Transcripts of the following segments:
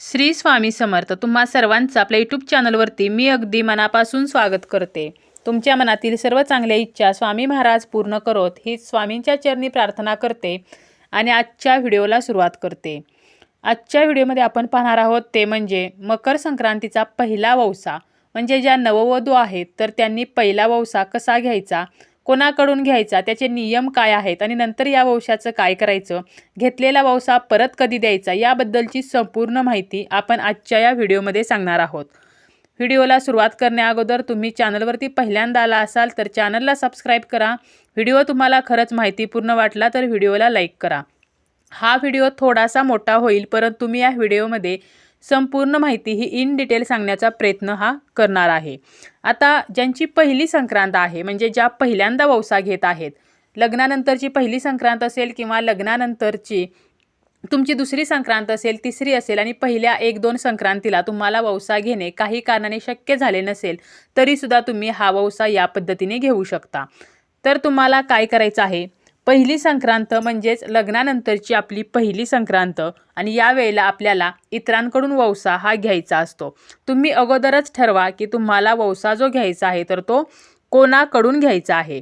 श्री स्वामी समर्थ तुम्हा सर्वांचं आपल्या यूट्यूब चॅनलवरती मी अगदी मनापासून स्वागत करते. तुमच्या मनातील सर्व चांगल्या इच्छा स्वामी महाराज पूर्ण करोत ही स्वामींच्या चरणी प्रार्थना करते आणि आजच्या व्हिडिओला सुरुवात करते. आजच्या व्हिडिओमध्ये आपण पाहणार आहोत ते म्हणजे मकर संक्रांतीचा पहिला वौसा म्हणजे ज्या नववधू आहेत तर त्यांनी पहिला वौसा कसा घ्यायचा? कोणाकडून घ्यायचा? त्याचे नियम काय आहेत? आणि नंतर या वंशाचं काय करायचं? घेतलेला वंसा परत कधी द्यायचा? याबद्दलची संपूर्ण माहिती आपण आजच्या या व्हिडिओमध्ये सांगणार आहोत. व्हिडिओला सुरुवात करण्याअगोदर तुम्ही चॅनलवरती पहिल्यांदा आला असाल तर चॅनलला सबस्क्राईब करा. व्हिडिओ तुम्हाला खरंच माहितीपूर्ण वाटला तर व्हिडिओला लाईक करा. हा व्हिडिओ थोडासा मोठा होईल परंतु मी या व्हिडिओमध्ये संपूर्ण माहिती ही इन डिटेल सांगण्याचा प्रयत्न हा करणार आहे. आता ज्यांची पहिली संक्रांत आहे म्हणजे ज्या पहिल्यांदा वौसा घेत आहेत लग्नानंतरची पहिली संक्रांत असेल किंवा लग्नानंतरची तुमची दुसरी संक्रांत असेल तिसरी असेल आणि पहिल्या एक दोन संक्रांतीला तुम्हाला वौसा घेणे काही कारणाने शक्य झाले नसेल तरीसुद्धा तुम्ही हा वौसा या पद्धतीने घेऊ शकता. तर तुम्हाला काय करायचं आहे? पहिली संक्रांत म्हणजेच लग्नानंतरची आपली पहिली संक्रांत. आणि यावेळेला आपल्याला इतरांकडून वौसा हा घ्यायचा असतो. तुम्ही अगोदरच ठरवा की तुम्हाला वौसा जो घ्यायचा आहे तर तो कोणाकडून घ्यायचा आहे?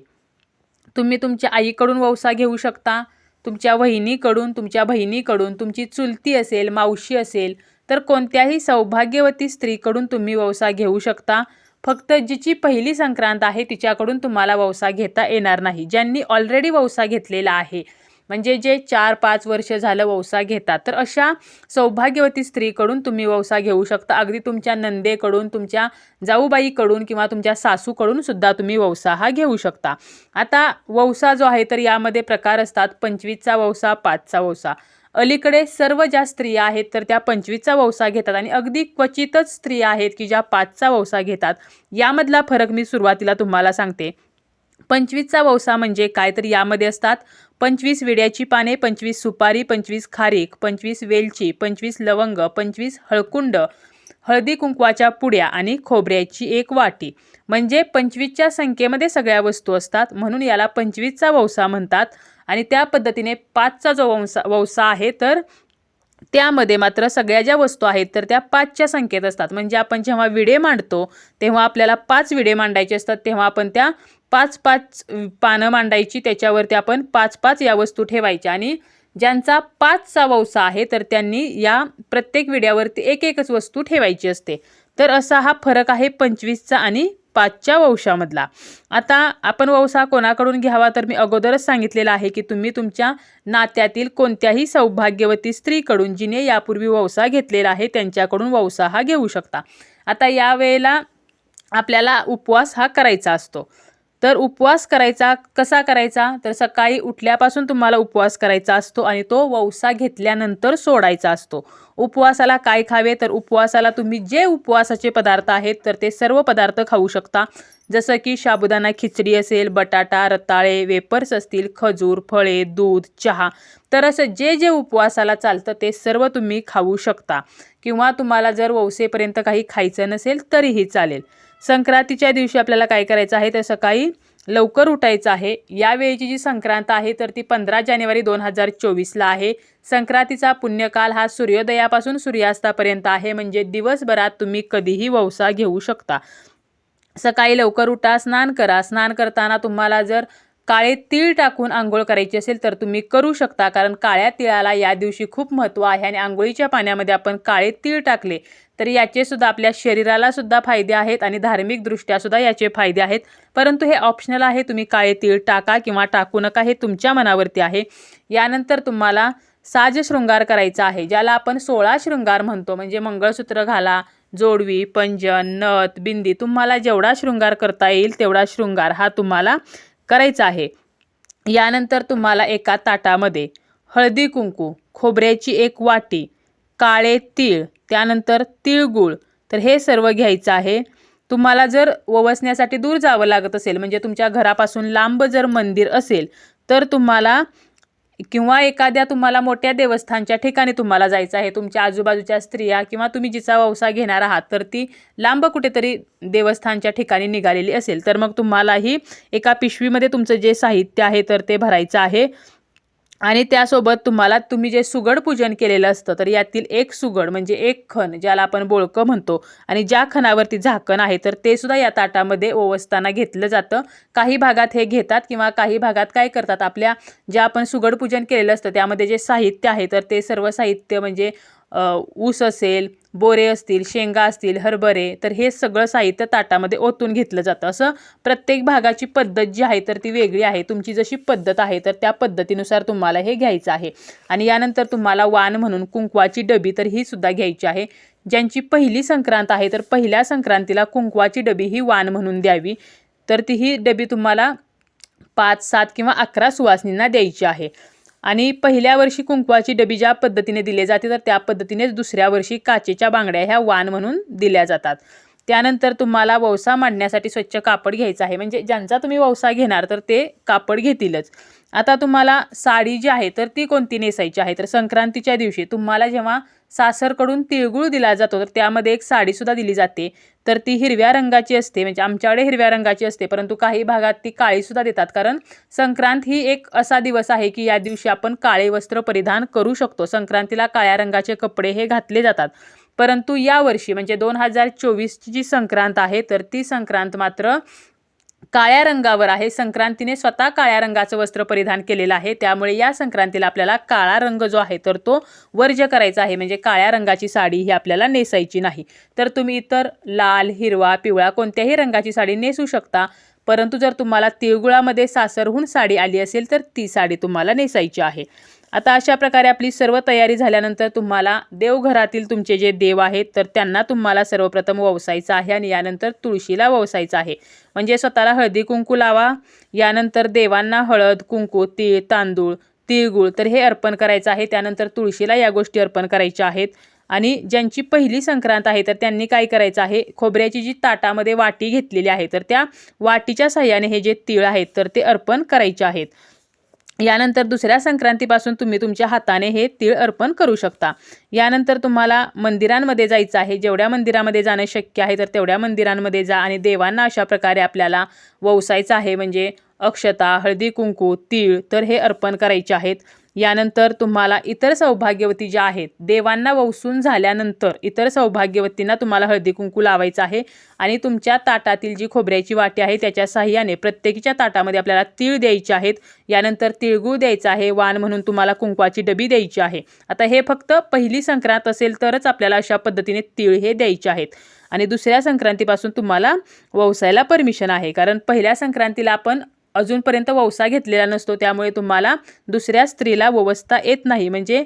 तुम्ही तुमच्या आईकडून वौसा घेऊ शकता तुमच्या वहिनीकडून तुमच्या बहिणीकडून तुमची चुलती असेल मावशी असेल तर कोणत्याही सौभाग्यवती स्त्रीकडून तुम्ही वौसा घेऊ शकता. फक्त जिची पहिली संक्रांत आहे तिच्याकडून तुम्हाला वौसा घेता येणार नाही. ज्यांनी ऑलरेडी वौसा घेतलेला आहे म्हणजे जे चार पाच वर्ष झालं वौसा घेतात तर अशा सौभाग्यवती स्त्रीकडून तुम्ही वौसा घेऊ शकता. अगदी तुमच्या नंदेकडून तुमच्या जाऊबाईकडून किंवा तुमच्या सासूकडून सुद्धा तुम्ही वौसा हा घेऊ शकता. आता वौसा जो आहे तर यामध्ये प्रकार असतात पंचवीसचा वौसा पाचचा वौसा अलीकडे सर्व ज्या स्त्रिया आहेत तर त्या पंचवीसचा वौसा घेतात आणि अगदी क्वचितच स्त्रिया आहेत की ज्या पाचचा वौसा घेतात. यामधला फरक मी सुरुवातीला तुम्हाला सांगते. पंचवीसचा वौसा म्हणजे काय तर यामध्ये असतात पंचवीस विड्याची पाने पंचवीस सुपारी पंचवीस खारीक पंचवीस वेलची पंचवीस लवंग पंचवीस हळकुंड हळदी कुंकवाच्या पुड्या आणि खोबऱ्याची एक वाटी. म्हणजे पंचवीसच्या संख्येमध्ये सगळ्या वस्तू असतात म्हणून याला पंचवीसचा वौसा म्हणतात. आणि त्या पद्धतीने पाचचा जो वंसा वंसा आहे तर त्यामध्ये मात्र सगळ्या ज्या वस्तू आहेत तर त्या पाचच्या संख्येत असतात. म्हणजे आपण जेव्हा विडे मांडतो तेव्हा आपल्याला पाच विडे मांडायचे असतात. तेव्हा आपण त्या पाच पाच पानं मांडायची त्याच्यावरती आपण पाच पाच या वस्तू ठेवायच्या. आणि ज्यांचा पाचचा वंसा आहे तर त्यांनी या प्रत्येक विड्यावरती एक एकच वस्तू ठेवायची असते. तर असा हा फरक आहे पंचवीसचा आणि पाचच्या वंशामधला. आता आपण वंसा कोणाकडून घ्यावा तर मी अगोदरच सांगितलेलं आहे की तुम्ही तुमच्या नात्यातील कोणत्याही सौभाग्यवती स्त्रीकडून जिने यापूर्वी वंसा घेतलेला आहे त्यांच्याकडून वंसा हा घेऊ शकता. आता यावेळेला आपल्याला उपवास हा करायचा असतो. तर उपवास करायचा कसा करायचा? तर सकाळी उठल्यापासून तुम्हाला उपवास करायचा असतो आणि तो वौसा घेतल्यानंतर सोडायचा असतो. उपवासाला काय खावे? तर उपवासाला तुम्ही जे उपवासाचे पदार्थ आहेत तर ते सर्व पदार्थ खाऊ शकता. जसं की साबुदाणा खिचडी असेल बटाटा रताळे वेपर्स असतील खजूर फळे दूध चहा. तर असं जे जे उपवासाला चालतं ते सर्व तुम्ही खाऊ शकता. किंवा तुम्हाला जर वौसेपर्यंत काही खायचं नसेल तरीही चालेल. संक्रांतीच्या दिवशी आपल्याला काय करायचं आहे? तर सकाळी लवकर उठायचं आहे. यावेळीची जी संक्रांत आहे तर ती पंधरा जानेवारी दोन हजार चोवीसला आहे. संक्रांतीचा पुण्यकाल हा सूर्योदयापासून सूर्यास्तापर्यंत आहे. म्हणजे दिवसभरात तुम्ही कधीही वौसा घेऊ शकता. सकाळी लवकर उठा स्नान करा. स्नान करताना तुम्हाला जर काळे तीळ टाकून आंघोळ करायची असेल तर तुम्ही करू शकता कारण काळ्या तिळाला या दिवशी खूप महत्त्व आहे आणि आंघोळीच्या पाण्यामध्ये आपण काळे तीळ टाकले तर याचे सुद्धा आपल्या शरीराला सुद्धा फायदे आहेत आणि धार्मिकदृष्ट्या सुद्धा याचे फायदे आहेत. परंतु हे ऑप्शनल आहे तुम्ही काळे तीळ टाका किंवा टाकू नका हे तुमच्या मनावरती आहे. यानंतर तुम्हाला साज शृंगार करायचा आहे ज्याला आपण सोळा शृंगार म्हणतो. म्हणजे मंगळसूत्र घाला जोडवी पंजन नथ बिंदी तुम्हाला जेवढा शृंगार करता येईल तेवढा शृंगार हा तुम्हाला करायचं आहे. यानंतर तुम्हाला एका ताटामध्ये हळदी कुंकू खोबऱ्याची एक वाटी काळे तीळ त्यानंतर तिळगुळ तर हे सर्व घ्यायचं आहे. तुम्हाला जर ववसण्यासाठी दूर जावं लागत असेल म्हणजे तुमच्या घरापासून लांब जर मंदिर असेल तर तुम्हाला किंवा एखाद्या तुम्हाला मोठ्या देवस्थानच्या ठिकाणी तुम्हाला जायचं आहे तुमच्या आजूबाजूच्या स्त्रिया किंवा तुम्ही जिचा व्यवसाय घेणार आहात तर ती लांब कुठेतरी देवस्थानच्या ठिकाणी निघालेली असेल तर मग तुम्हालाही एका पिशवीमध्ये तुमचं जे साहित्य आहे तर ते भरायचं आहे. आणि त्यासोबत तुम्हाला तुम्ही जे सुगड पूजन केलेलं असतं तर यातील एक सुगड म्हणजे एक खण ज्याला आपण बोळकं म्हणतो. आणि ज्या खणावरती झाकण आहे तर ते सुद्धा या ताटामध्ये ओवसताना घेतलं जातं. काही भागात हे घेतात किंवा काही भागात काय करतात? आपल्या ज्या आपण सुगड पूजन केलेलं असतं त्यामध्ये जे साहित्य आहे तर ते सर्व साहित्य म्हणजे ऊस असेल बोरे असतील शेंगा असतील हरभरे तर हे सगळं साहित्य ताटामध्ये ओतून घेतलं जातं. असं प्रत्येक भागाची पद्धत जी आहे तर ती वेगळी आहे. तुमची जशी पद्धत आहे तर त्या पद्धतीनुसार तुम्हाला हे घ्यायचं आहे. आणि यानंतर तुम्हाला वाण म्हणून कुंकवाची डबी तर ही सुद्धा घ्यायची आहे. ज्यांची पहिली संक्रांत आहे तर पहिल्या संक्रांतीला कुंकवाची डबी ही वाण म्हणून द्यावी. तर ती ही डबी तुम्हाला पाच सात किंवा अकरा सुवासिनींना द्यायची आहे. आणि पहिल्या वर्षी कुंकवाची डबी ज्या पद्धतीने दिली जाते तर त्या पद्धतीनेच दुसऱ्या वर्षी काचेच्या बांगड्या ह्या वाण म्हणून दिल्या जातात. त्यानंतर तुम्हाला वौसा मांडण्यासाठी स्वच्छ कापड घ्यायचं आहे. म्हणजे ज्यांचा तुम्ही वौसा घेणार तर ते कापड घेतीलच. आता तुम्हाला साडी जी आहे तर ती कोणती नेसायची आहे? तर संक्रांतीच्या दिवशी तुम्हाला जेव्हा सासरकडून तिळगुळ दिला जातो तर त्यामध्ये एक साडीसुद्धा दिली जाते. तर ती हिरव्या रंगाची असते. म्हणजे आमच्याकडे हिरव्या रंगाची असते परंतु काही भागात ती काळीसुद्धा देतात. कारण संक्रांत ही एक असा दिवस आहे की या दिवशी आपण काळे वस्त्र परिधान करू शकतो. संक्रांतीला काळ्या रंगाचे कपडे हे घातले जातात. परंतु यावर्षी म्हणजे दोन हजार चोवीसची जी संक्रांत आहे तर ती संक्रांत मात्र काळ्या रंगावर आहे. संक्रांतीने स्वतः काळ्या रंगाचं वस्त्र परिधान केलेलं आहे. त्यामुळे या संक्रांतीला आपल्याला काळा रंग जो आहे तर तो वर्ज्य करायचा आहे. म्हणजे काळ्या रंगाची साडी ही आपल्याला नेसायची नाही. तर तुम्ही इतर लाल हिरवा पिवळा कोणत्याही रंगाची साडी नेसू शकता. परंतु जर तुम्हाला तिळगुळामध्ये सासरहून साडी आली असेल तर ती साडी तुम्हाला नेसायची आहे. आता अशा प्रकारे आपली सर्व तयारी झाल्यानंतर तुम्हाला देवघरातील तुमचे जे देव आहेत तर त्यांना तुम्हाला सर्वप्रथम ववसायचं आहे आणि यानंतर तुळशीला ववसायचं आहे. म्हणजे स्वतःला हळदी कुंकू लावा यानंतर देवांना हळद कुंकू तीळ तांदूळ तिळगुळ तर हे अर्पण करायचं आहे. त्यानंतर तुळशीला या गोष्टी अर्पण करायच्या आहेत. आणि ज्यांची पहिली संक्रांत आहे तर त्यांनी काय करायचं आहे? खोबऱ्याची जी ताटामध्ये वाटी घेतलेली आहे तर त्या वाटीच्या साह्याने हे जे तीळ आहेत तर ते अर्पण करायचे आहेत. यानंतर दुसऱ्या संक्रांतीपासून तुम्ही तुमच्या हाताने हे तीळ अर्पण करू शकता. यानंतर तुम्हाला मंदिरांमध्ये जायचं आहे. जेवढ्या मंदिरामध्ये जाणं शक्य आहे तर तेवढ्या मंदिरांमध्ये जा आणि देवांना अशा प्रकारे आपल्याला ववसायचं आहे. म्हणजे अक्षता हळदी कुंकू तीळ तर हे अर्पण करायचे आहेत. यानंतर तुम्हाला इतर सौभाग्यवती ज्या आहेत देवांना वसून झाल्यानंतर इतर सौभाग्यवतींना तुम्हाला हळदी कुंकू लावायचं आहे आणि तुमच्या ताटातील जी खोबऱ्याची वाटी आहे त्याच्या साह्याने प्रत्येकीच्या ताटामध्ये आपल्याला तीळ द्यायचे आहेत. यानंतर तिळगूळ द्यायचा आहे वाण म्हणून तुम्हाला कुंकवाची डबी द्यायची आहे. आता हे फक्त पहिली संक्रांत असेल तरच आपल्याला अशा पद्धतीने तीळ हे द्यायचे आहेत. आणि दुसऱ्या संक्रांतीपासून तुम्हाला वसायला परमिशन आहे कारण पहिल्या संक्रांतीला आपण अजूनपर्यंत ववसा घेतलेला नसतो त्यामुळे तुम्हाला दुसऱ्या स्त्रीला ववसता येत नाही. म्हणजे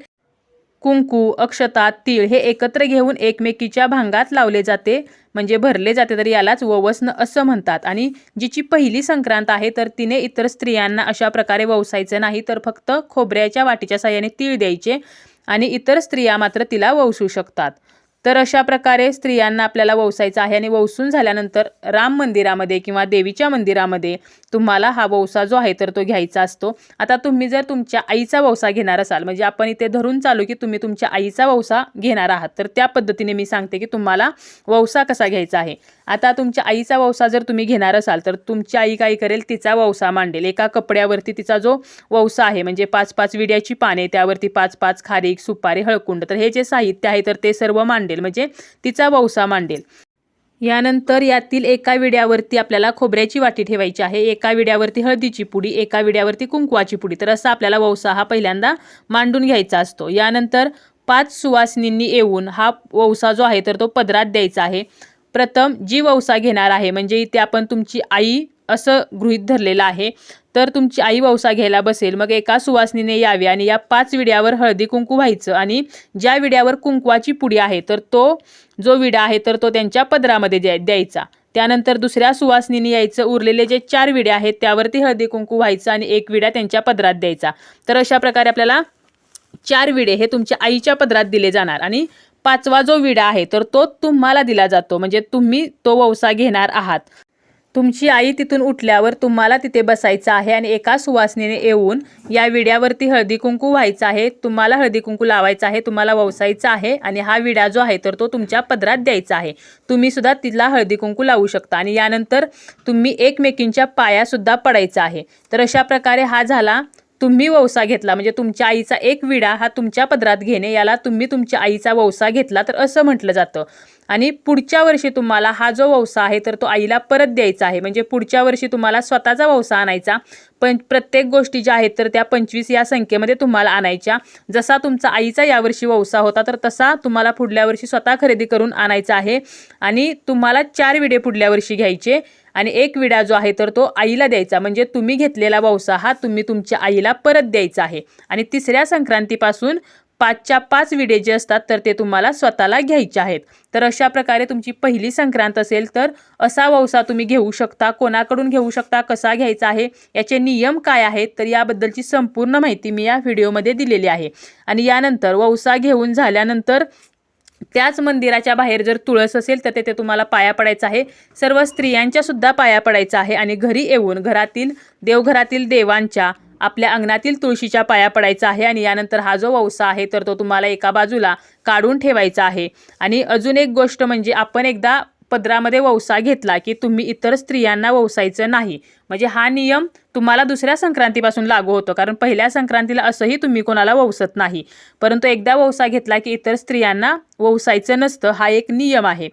कुंकू अक्षता तीळ हे एकत्र घेऊन एकमेकीच्या भांगात लावले जाते. म्हणजे भरले जाते तर यालाच ववसन असं म्हणतात. आणि जिची पहिली संक्रांत आहे तर तिने इतर स्त्रियांना अशा प्रकारे ववसायचं नाही तर फक्त खोबऱ्याच्या वाटीच्या साह्याने तीळ द्यायचे आणि इतर स्त्रिया मात्र तिला ववसू शकतात. तर अशा प्रकारे स्त्रियांना आपल्याला ववसायचं आहे आणि ववसून झाल्यानंतर राम मंदिरामध्ये किंवा देवीच्या मंदिरामध्ये तुम्हाला हा ववसा जो आहे तर तो घ्यायचा असतो. आता तुम्ही जर तुमच्या आईचा ववसा घेणार असाल म्हणजे आपण इथे धरून चालू की तुम्ही तुमच्या आईचा ववसा घेणार आहात तर त्या पद्धतीने मी सांगते की तुम्हाला ववसा कसा घ्यायचा आहे. आता तुमच्या आईचा ववसा जर तुम्ही घेणार असाल तर तुमची आई काय करेल तिचा ववसा मांडेल. एका कपड्यावरती तिचा जो ववसा आहे म्हणजे पाच पाच विड्याची पाने त्यावरती पाच पाच खारीक सुपारी हळकुंड तर हे जे साहित्य आहे तर ते सर्व मांडेल. म्हणजे तिचा वौसा मांडेल. यानंतर यातील एका विड्यावरती आपल्याला खोबऱ्याची वाटी ठेवायची आहे. एका विड्यावरती हळदीची पुडी एका विड्यावरती कुंकवाची पुडी. तर असा आपल्याला वौसा हा पहिल्यांदा मांडून घ्यायचा असतो. यानंतर पाच सुवासिनींनी येऊन हा वौसा जो आहे तर तो पदरात द्यायचा आहे. प्रथम जी वौसा घेणार आहे म्हणजे इथे आपण तुमची आई असं गृहीत धरलेलं आहे तर तुमची आई ववसा घ्यायला बसेल. मग एका सुवासनीने यावे आणि या पाच विड्यावर हळदी कुंकू व्हायचं आणि ज्या विड्यावर कुंकवाची पुडी आहे तर तो जो विडा आहे तर तो त्यांच्या पदरामध्ये द्या द्यायचा. त्यानंतर दुसऱ्या सुवासनीने यायचं उरलेले जे चार विड्या आहेत त्यावरती हळदी कुंकू व्हायचं आणि एक विडा त्यांच्या पदरात द्यायचा. तर अशा प्रकारे आपल्याला चार विडे हे तुमच्या आईच्या पदरात दिले जाणार आणि पाचवा जो विडा आहे तर तो तुम्हाला दिला जातो. म्हणजे तुम्ही तो वौसा घेणार आहात. तुमची आई तिथून उठल्यावर तुम्हाला तिथे बसायचं आहे आणि एका सुवासनीने येऊन या विड्यावरती हळदी कुंकू व्हायचं आहे. तुम्हाला हळदी कुंकू लावायचं आहे तुम्हाला ववसायचं आहे आणि हा विडा जो आहे तर तो तुमच्या पदरात द्यायचा आहे. तुम्ही सुद्धा तिला हळदी कुंकू लावू शकता आणि यानंतर तुम्ही एकमेकींच्या पायासुद्धा पडायचा आहे. तर अशा प्रकारे हा झाला. तुम्ही वौसा घेतला. म्हणजे तुमच्या आईचा एक विडा हा तुमच्या पदरात घेणे याला तुम्ही तुमच्या आईचा वौसा घेतला तर असं म्हटलं जातं. आणि पुढच्या वर्षी तुम्हाला हा जो वौसा आहे तर तो आईला परत द्यायचा आहे. म्हणजे पुढच्या वर्षी तुम्हाला स्वतःचा वौसा आणायचा. पण प्रत्येक गोष्टी ज्या आहेत तर त्या पंचवीस या संख्येमध्ये तुम्हाला आणायच्या. जसा तुमचा आईचा यावर्षी वौसा होता तर तसा तुम्हाला पुढल्या वर्षी स्वतः खरेदी करून आणायचा आहे. आणि तुम्हाला चार विडे पुढल्या वर्षी घ्यायचे. आणि एक विडा जो आहे तर तो आईला द्यायचा. म्हणजे तुम्ही घेतलेला वौसा हा तुम्ही तुमच्या आईला परत द्यायचा आहे. आणि तिसऱ्या संक्रांतीपासून पाचच्या पाच विडे जे असतात तर ते तुम्हाला स्वतःला घ्यायचे आहेत. तर अशा प्रकारे तुमची पहिली संक्रांत असेल तर असा वौसा तुम्ही घेऊ शकता. कोणाकडून घेऊ शकता कसा घ्यायचा आहे याचे नियम काय आहेत तर याबद्दलची संपूर्ण माहिती मी या व्हिडिओमध्ये दिलेली आहे. आणि यानंतर वौसा घेऊन झाल्यानंतर त्याच मंदिराच्या बाहेर जर तुळस असेल तर तेथे तुम्हाला पाया पडायचं आहे. सर्व स्त्रियांच्या सुद्धा पाया पडायचा आहे. आणि घरी येऊन घरातील देवघरातील देवांच्या आपल्या अंगणातील तुळशीच्या पाया पडायचा आहे आणि यानंतर हा जो वौसा आहे तर तो तुम्हाला एका बाजूला काढून ठेवायचा आहे. आणि अजून एक गोष्ट म्हणजे आपण एकदा पदरामध्ये वौसा घेतला की तुम्ही इतर स्त्रियांना वौसायचं नाही. म्हणजे हा नियम तुम्हाला दुसऱ्या संक्रांतीपासून लागू होतो कारण पहिल्या संक्रांतीला असंही तुम्ही कोणाला वौसत नाही. परंतु एकदा वौसा घेतला की इतर स्त्रियांना वौसायचं नसतं हा एक नियम आहे.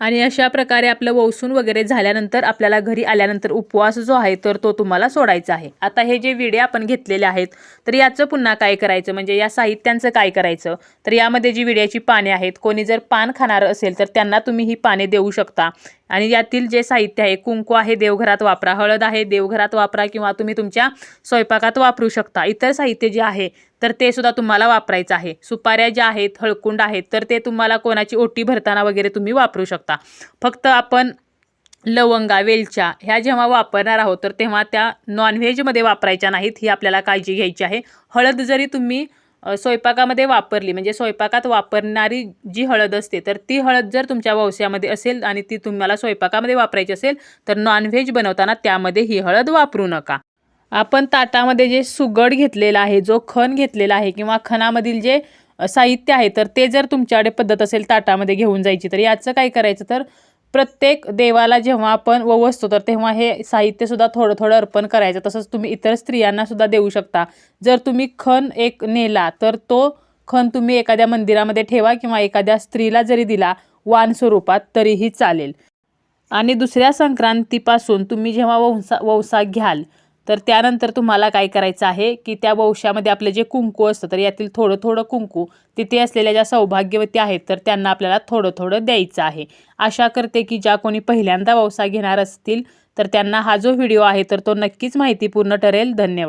आणि अशा प्रकारे आपलं वौसून वगैरे झाल्यानंतर आपल्याला घरी आल्यानंतर उपवास जो आहे तर तो तुम्हाला सोडायचा आहे. आता हे जे विडे आपण घेतलेले आहेत तर याचं पुन्हा काय करायचं? म्हणजे या साहित्यांचं काय करायचं? तर यामध्ये जी विड्याची पाने आहेत कोणी जर पान खाणारं असेल तर त्यांना तुम्ही ही पाने देऊ शकता. आणि यातील जे साहित्य आहे कुंकू आहे देवघरात वापरा हळद आहे देवघरात वापरा किंवा तुम्ही तुमच्या स्वयंपाकात वापरू शकता. इतर साहित्य जे आहे तर ते सुद्धा तुम्हाला वापरायचं आहे. सुपाऱ्या ज्या आहेत हळकुंड आहेत तर ते तुम्हाला कोणाची ओटी भरताना वगैरे तुम्ही वापरू शकता. फक्त आपण लवंगा वेलच्या ह्या जेव्हा वापरणार आहोत तर तेव्हा त्या नॉनव्हेजमध्ये वापरायच्या नाहीत ही आपल्याला काळजी घ्यायची आहे. हळद जरी तुम्ही स्वयंपाकामध्ये वापरली. म्हणजे स्वयंपाकात वापरणारी जी हळद असते तर ती हळद जर तुमच्या वंशामध्ये असेल आणि ती तुम्हाला स्वयंपाकामध्ये वापरायची असेल तर नॉनव्हेज बनवताना त्यामध्ये ही हळद वापरू नका. आपण ताटामध्ये जे सुगड घेतलेला आहे जो खण घेतलेला आहे किंवा खणामधील जे साहित्य आहे तर ते जर तुमच्याकडे पद्धत असेल ताटामध्ये घेऊन जायची तर याचं काय करायचं तर प्रत्येक देवाला जेव्हा आपण ववसतो तर तेव्हा हे साहित्यसुद्धा थोडं थोडं अर्पण करायचं. तसंच तुम्ही इतर स्त्रियांनासुद्धा देऊ शकता. जर तुम्ही खण एक नेला तर तो खण तुम्ही एखाद्या मंदिरामध्ये ठेवा किंवा एखाद्या स्त्रीला जरी दिला वान स्वरूपात तरीही चालेल. आणि दुसऱ्या संक्रांतीपासून तुम्ही जेव्हा वंसा वंसा घ्याल तर त्यानंतर तुम्हाला काय करायचं आहे की त्या वंशामध्ये आपलं जे कुंकू असतं तर यातील थोडं थोडं कुंकू तिथे असलेल्या ज्या सौभाग्यवती आहेत तर त्यांना आपल्याला थोडं थोडं द्यायचं आहे. आशा करते की ज्या कोणी पहिल्यांदा वौसा घेणार असतील तर त्यांना हा जो व्हिडिओ आहे तर तो नक्कीच माहितीपूर्ण ठरेल. धन्यवाद.